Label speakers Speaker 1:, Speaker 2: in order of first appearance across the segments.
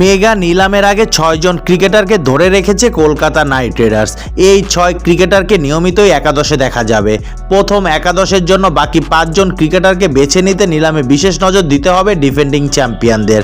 Speaker 1: Mega নিলামের আগে ছয়জন ক্রিকেটারকে ধরে রেখেছে কলকাতা নাইট রাইডার্স। এই ছয় ক্রিকেটারকে নিয়মিতই একাদশে দেখা যাবে। প্রথম একাদশের জন্য বাকি পাঁচজন ক্রিকেটারকে বেছে নিতে নিলামে বিশেষ নজর দিতে হবে ডিফেন্ডিং চ্যাম্পিয়নদের।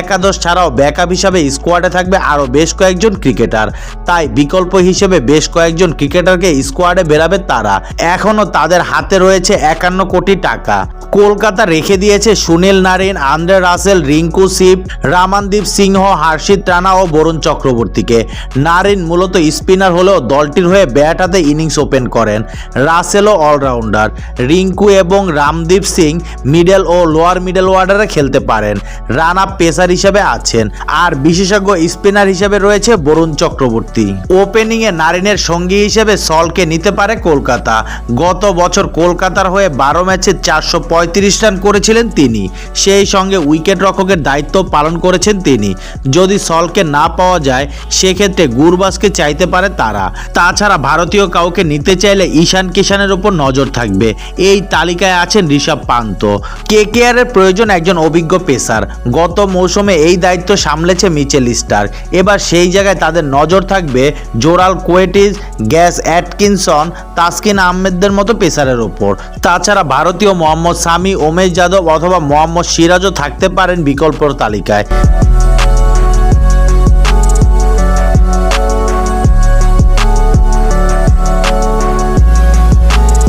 Speaker 1: একাদশ ছাড়াও ব্যাকআপ হিসাবে স্কোয়াডে থাকবে আরও বেশ কয়েকজন ক্রিকেটার। তাই বিকল্প হিসেবে বেশ কয়েকজন ক্রিকেটারকে স্কোয়াডে বেরাবে তারা। এখনও তাদের হাতে রয়েছে একান্ন কোটি টাকা। কলকাতা রেখে দিয়েছে Sunil Narine, Andre Russell, Rinku sheep Ramandeep Singh, Harshit Rana ও বরুণ চক্রবর্তীকে। নারিন মূলত স্পিনার হলেও দলটির হয়ে ব্যাট হাতে ইনিংস ওপেন করেন। রাসেলও অলরাউন্ডার। রিঙ্কু এবং রামদীপ সিং মিডল ও লোয়ার মিডল ওয়ার্ডারে খেলতে পারেন। রানা পেসার হিসেবে আছেন। আর বিশেষজ্ঞ স্পিনার হিসেবে রয়েছে বরুণ চক্রবর্তী। ওপেনিংয়ে নারিনের সঙ্গী হিসেবে সলকে নিতে পারে কলকাতা। গত বছর কলকাতার হয়ে বারো ম্যাচে চারশো পঁয়ত্রিশ রান করেছিলেন তিনি। সেই সঙ্গে উইকেট রক্ষকের দায়িত্ব পালন করেছেন তিনি। যদি সলকে না পাওয়া যায়, সেক্ষেত্রে গুরবাসকে চাইতে পারে তারা। তাছাড়া ভারতীয় কাউকে নিতে চাইলে ঈশান কিষানের উপর নজর থাকবে। এই তালিকায় আছেন ঋষভ পান্ত। কে কে এর প্রয়োজন একজন অভিজ্ঞ পেসার। গত মৌসুমে এই দায়িত্ব সামলেছে মিচেল স্টার এবার সেই জায়গায় তাদের নজর থাকবে জোরাল কোয়েটিস গ্যাস অ্যাটকিনসন, তাসকিন আহমেদদের মতো পেসারের ওপর তাছাড়া ভারতীয় মোহাম্মদ সামি, ওমেশ যাদব অথবা মোহাম্মদ সিরাজও থাকতে পারেন বিকল্পর তালিকায়।